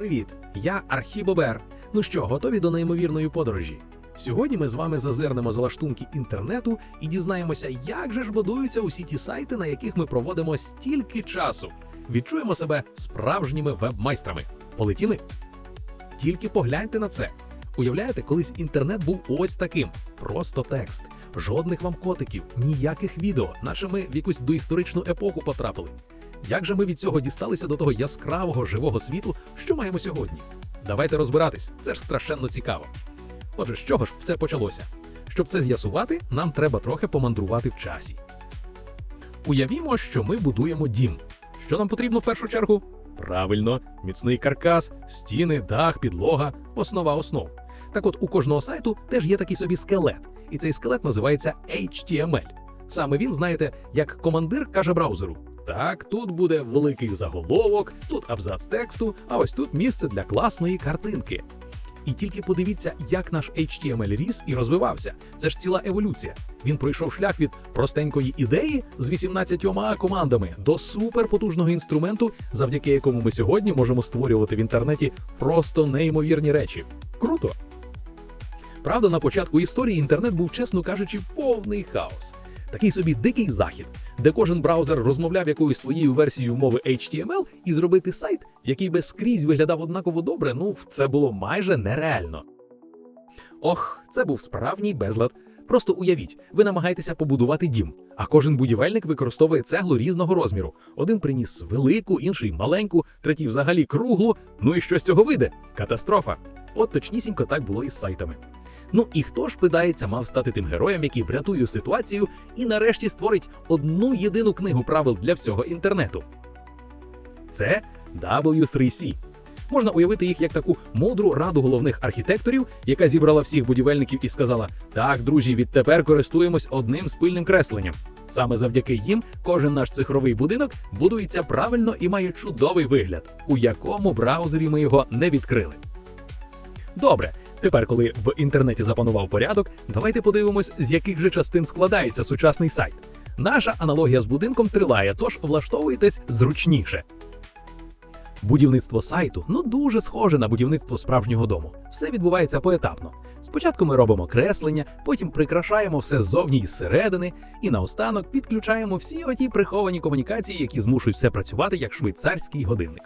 Привіт, я Архібобер. Ну що, готові до неймовірної подорожі? Сьогодні ми з вами зазирнемо за лаштунки інтернету і дізнаємося, як же ж будуються усі ті сайти, на яких ми проводимо стільки часу. Відчуємо себе справжніми веб-майстрами. Полетіли? Тільки погляньте на це. Уявляєте, колись інтернет був ось таким: просто текст, жодних вам котиків, ніяких відео, наче ми в якусь доісторичну епоху потрапили. Як же ми від цього дісталися до того яскравого живого світу, що маємо сьогодні? Давайте розбиратись, це ж страшенно цікаво. Отже, з чого ж все почалося? Щоб це з'ясувати, нам треба трохи помандрувати в часі. Уявімо, що ми будуємо дім. Що нам потрібно в першу чергу? Правильно, міцний каркас, стіни, дах, підлога, основа основ. Так от у кожного сайту теж є такий собі скелет, і цей скелет називається HTML. Саме він, знаєте, як командир каже браузеру: так, тут буде великий заголовок, тут абзац тексту, а ось тут місце для класної картинки. І тільки подивіться, як наш HTML ріс і розвивався. Це ж ціла еволюція. Він пройшов шлях від простенької ідеї з 18 командами до суперпотужного інструменту, завдяки якому ми сьогодні можемо створювати в інтернеті просто неймовірні речі. Круто! Правда, на початку історії інтернет був, чесно кажучи, повний хаос. Такий собі дикий захід, де кожен браузер розмовляв якоюсь своєю версією мови HTML, і зробити сайт, який би скрізь виглядав однаково добре, ну це було майже нереально. Ох, це був справжній безлад. Просто уявіть, ви намагаєтеся побудувати дім, а кожен будівельник використовує цеглу різного розміру. Один приніс велику, інший маленьку, третій взагалі круглу. Ну і що з цього вийде? Катастрофа. От точнісінько так було і з сайтами. Ну і хто ж питається, мав стати тим героєм, який врятує ситуацію і нарешті створить одну єдину книгу правил для всього інтернету. Це W3C. Можна уявити їх як таку мудру раду головних архітекторів, яка зібрала всіх будівельників і сказала: Так, друзі, відтепер користуємось одним спільним кресленням. Саме завдяки їм кожен наш цифровий будинок будується правильно і має чудовий вигляд, у якому браузері ми його не відкрили. Добре, тепер, коли в інтернеті запанував порядок, давайте подивимось, з яких же частин складається сучасний сайт. Наша аналогія з будинком триває, тож влаштовуйтесь зручніше. Будівництво сайту ну дуже схоже на будівництво справжнього дому. Все відбувається поетапно. Спочатку ми робимо креслення, потім прикрашаємо все ззовні і зсередини, і наостанок підключаємо всі оті приховані комунікації, які змушують все працювати як швейцарський годинник.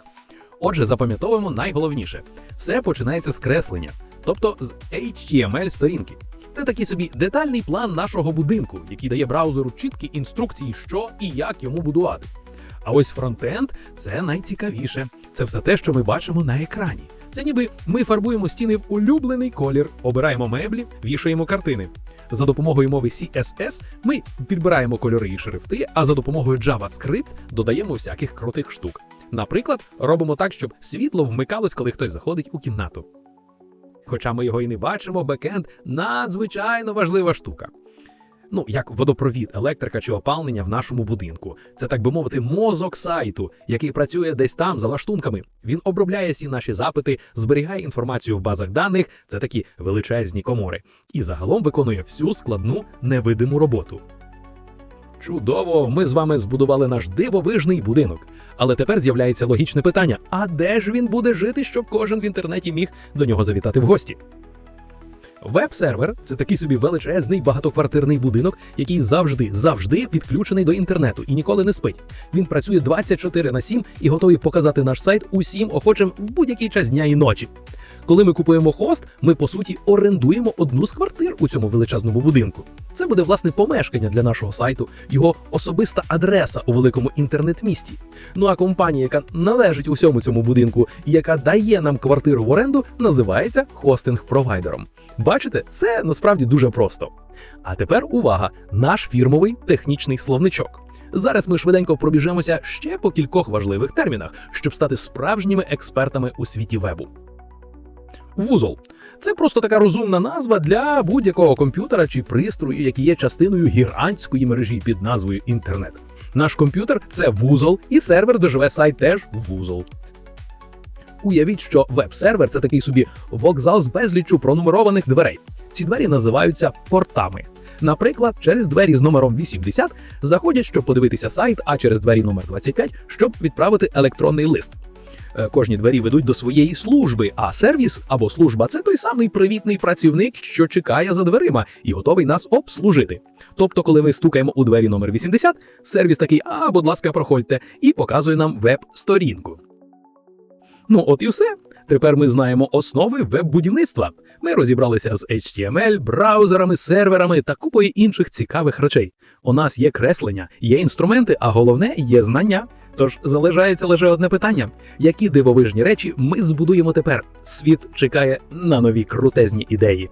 Отже, запам'ятовуємо найголовніше: все починається з креслення, тобто з HTML сторінки. Це такий собі детальний план нашого будинку, який дає браузеру чіткі інструкції, що і як йому будувати. А ось фронтенд це найцікавіше. Це все те, що ми бачимо на екрані. Це ніби ми фарбуємо стіни в улюблений колір, обираємо меблі, вішаємо картини. За допомогою мови CSS ми підбираємо кольори і шрифти, а за допомогою JavaScript додаємо всяких крутих штук. Наприклад, робимо так, щоб світло вмикалось, коли хтось заходить у кімнату. Хоча ми його і не бачимо, бекенд надзвичайно важлива штука. Ну, як водопровід, електрика чи опалення в нашому будинку. Це, так би мовити, мозок сайту, який працює десь там за лаштунками. Він обробляє всі наші запити, зберігає інформацію в базах даних, це такі величезні комори, і загалом виконує всю складну невидиму роботу. Чудово, ми з вами збудували наш дивовижний будинок. Але тепер з'являється логічне питання: а де ж він буде жити, щоб кожен в інтернеті міг до нього завітати в гості? Веб-сервер це такий собі величезний багатоквартирний будинок, який завжди завжди підключений до інтернету і ніколи не спить. Він працює 24 на 7 і готовий показати наш сайт усім охочим в будь-який час дня і ночі. Коли ми купуємо хост, ми по суті орендуємо одну з квартир у цьому величезному будинку. Це буде власне помешкання для нашого сайту, його особиста адреса у великому інтернет-місті. Ну а компанія, яка належить усьому цьому будинку і яка дає нам квартиру в оренду, називається хостинг-провайдером. Бачите, все насправді дуже просто. А тепер увага! Наш фірмовий технічний словничок. Зараз ми швиденько пробіжемося ще по кількох важливих термінах, щоб стати справжніми експертами у світі вебу. Вузол це просто така розумна назва для будь-якого комп'ютера чи пристрою, який є частиною гігантської мережі під назвою інтернет. Наш комп'ютер це вузол, і сервер, де живе сайт, теж вузол. Уявіть, що веб-сервер це такий собі вокзал з безліччю пронумерованих дверей. Ці двері називаються портами. Наприклад, через двері з номером 80 заходять, щоб подивитися сайт, а через двері номер 25, щоб відправити електронний лист. Е, Кожні двері ведуть до своєї служби, а сервіс або служба це той самий привітний працівник, що чекає за дверима і готовий нас обслужити. Тобто, коли ми стукаємо у двері номер 80, сервіс такий: а, будь ласка, проходьте, і показує нам веб-сторінку. Ну, от і все. Тепер ми знаємо основи веб-будівництва. Ми розібралися з HTML, браузерами, серверами та купою інших цікавих речей. У нас є креслення, є інструменти, а головне є знання. Тож залишається лише одне питання: які дивовижні речі ми збудуємо тепер? Світ чекає на нові крутезні ідеї.